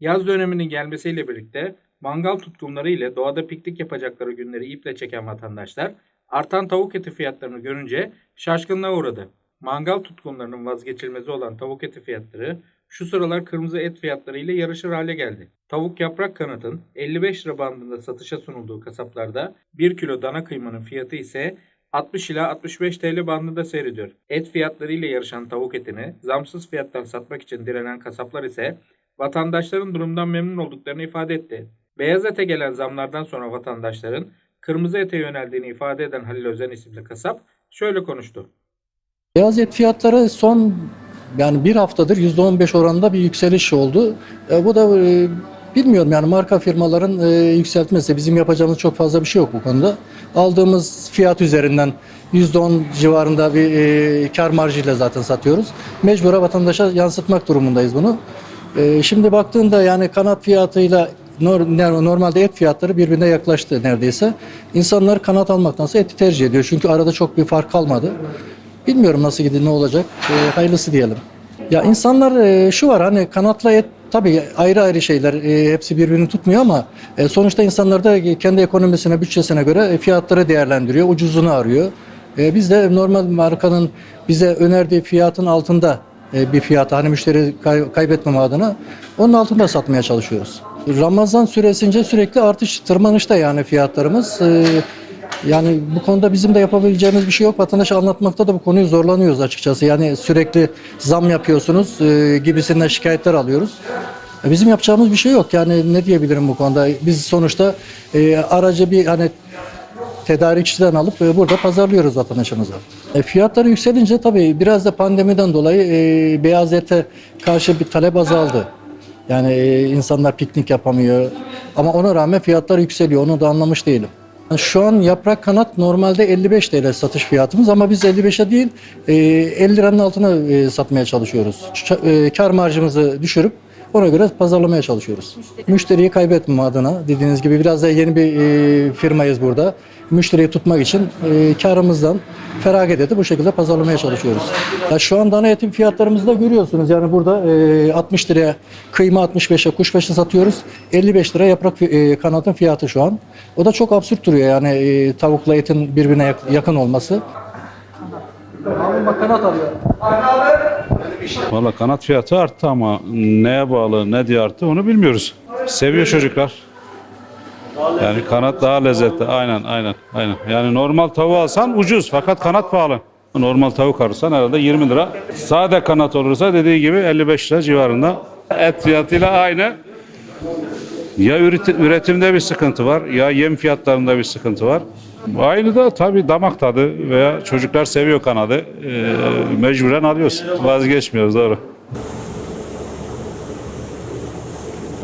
Yaz döneminin gelmesiyle birlikte mangal tutkunları ile doğada piknik yapacakları günleri iple çeken vatandaşlar artan tavuk eti fiyatlarını görünce şaşkınlığa uğradı. Mangal tutkunlarının vazgeçilmezi olan tavuk eti fiyatları şu sıralar kırmızı et fiyatları ile yarışır hale geldi. Tavuk yaprak kanatın 55 lira bandında satışa sunulduğu kasaplarda 1 kilo dana kıymanın fiyatı ise 60 ila 65 TL bandında seyrediyor. Et fiyatları ile yarışan tavuk etini zamsız fiyattan satmak için direnen kasaplar ise vatandaşların durumdan memnun olduklarını ifade etti. Beyaz ete gelen zamlardan sonra vatandaşların kırmızı ete yöneldiğini ifade eden Halil Özen isimli kasap şöyle konuştu. Beyaz et fiyatları son yani bir haftadır %15 oranında bir yükseliş oldu. E, bu da e, bilmiyorum yani marka firmaların e, yükseltmesi. Bizim yapacağımız çok fazla bir şey yok bu konuda. Aldığımız fiyat üzerinden %10 civarında bir e, kar marjıyla zaten satıyoruz. Mecbura vatandaşa yansıtmak durumundayız bunu. E, şimdi baktığında yani kanat fiyatıyla nor- normalde et fiyatları birbirine yaklaştı neredeyse. İnsanlar kanat almaktansa eti tercih ediyor. Çünkü arada çok bir fark kalmadı. Bilmiyorum nasıl gidiyor, ne olacak. E, hayırlısı diyelim. Ya insanlar e, şu var hani kanatla et tabii ayrı ayrı şeyler. e, hepsi birbirini tutmuyor ama e, sonuçta insanlar da kendi ekonomisine, bütçesine göre fiyatları değerlendiriyor. Ucuzunu arıyor. E, biz de normal markanın bize önerdiği fiyatın altında bir fiyata hani müşteri kay- adına onun altında satmaya çalışıyoruz. Ramazan süresince sürekli artış tırmanışta yani fiyatlarımız. E, yani bu konuda bizim de yapabileceğimiz bir şey yok. Vatandaşa anlatmakta da bu konuyu zorlanıyoruz açıkçası. Yani sürekli zam yapıyorsunuz e, gibisinden şikayetler alıyoruz. E, Bizim yapacağımız bir şey yok. Yani ne diyebilirim bu konuda? Biz sonuçta e, aracı bir hani tedarikçiden alıp e, burada pazarlıyoruz vatandaşımıza. E, fiyatları yükselince tabii biraz da pandemiden dolayı e, beyaz ete karşı bir talep azaldı. Yani e, insanlar piknik yapamıyor. Ama ona rağmen fiyatlar yükseliyor. Onu da anlamış değilim. Şu an yaprak kanat normalde 55 TL satış fiyatımız ama biz 55'e değil e, 50 liranın altına e, satmaya çalışıyoruz. E, Kar marjımızı düşürüp ona göre pazarlamaya çalışıyoruz. Müşteriyi kaybetmeme adına dediğiniz gibi biraz da yeni bir e, firmayız burada. Müşteriyi tutmak için e, karımızdan feragat edip bu şekilde pazarlamaya çalışıyoruz. Ya şu an dana etin fiyatlarımızı da görüyorsunuz. Yani burada e, 60 liraya kıyma 65'e kuşbaşı satıyoruz. 55 lira yaprak e, kanatın fiyatı şu an. O da çok absürt duruyor yani e, tavukla etin birbirine yak- yakın olması. Abi bak kanat alıyor. Valla kanat fiyatı arttı ama neye bağlı, ne diye arttı onu bilmiyoruz. Seviyor çocuklar. Yani kanat daha lezzetli. Aynen, aynen, aynen. Yani normal tavuğu alsan ucuz fakat kanat pahalı. Normal tavuk alırsan herhalde 20 lira. Sade kanat olursa dediği gibi 55 lira civarında. Et fiyatıyla aynı. Ya üreti- üretimde bir sıkıntı var ya yem fiyatlarında bir sıkıntı var. Aynı da tabii damak tadı veya çocuklar seviyor kanadı. Ee, mecburen alıyoruz. Vazgeçmiyoruz doğru.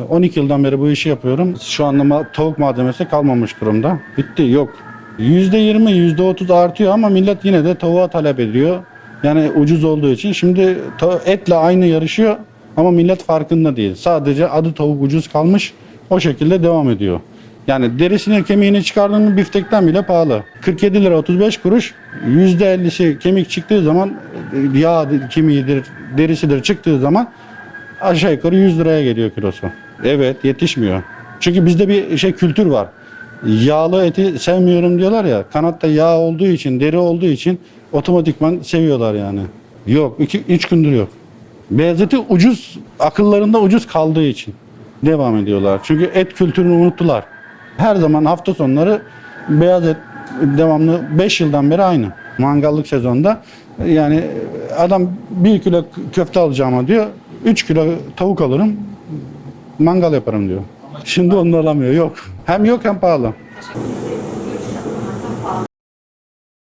12 yıldan beri bu işi yapıyorum. Şu anda tavuk malzemesi kalmamış durumda. Bitti yok. %20, %30 artıyor ama millet yine de tavuğa talep ediyor. Yani ucuz olduğu için. Şimdi etle aynı yarışıyor ama millet farkında değil. Sadece adı tavuk ucuz kalmış. O şekilde devam ediyor. Yani derisini kemiğini çıkardın mı biftekten bile pahalı. 47 lira 35 kuruş. %50'si kemik çıktığı zaman yağ kemiğidir, derisidir çıktığı zaman aşağı yukarı 100 liraya geliyor kilosu. Evet yetişmiyor. Çünkü bizde bir şey kültür var. Yağlı eti sevmiyorum diyorlar ya. Kanatta yağ olduğu için, deri olduğu için otomatikman seviyorlar yani. Yok, 3 gündür yok. Beyaz eti ucuz, akıllarında ucuz kaldığı için devam ediyorlar. Çünkü et kültürünü unuttular. Her zaman hafta sonları beyaz et devamlı 5 yıldan beri aynı. Mangallık sezonda yani adam 1 kilo köfte alacağıma diyor 3 kilo tavuk alırım mangal yaparım diyor. Şimdi onu alamıyor yok. Hem yok hem pahalı.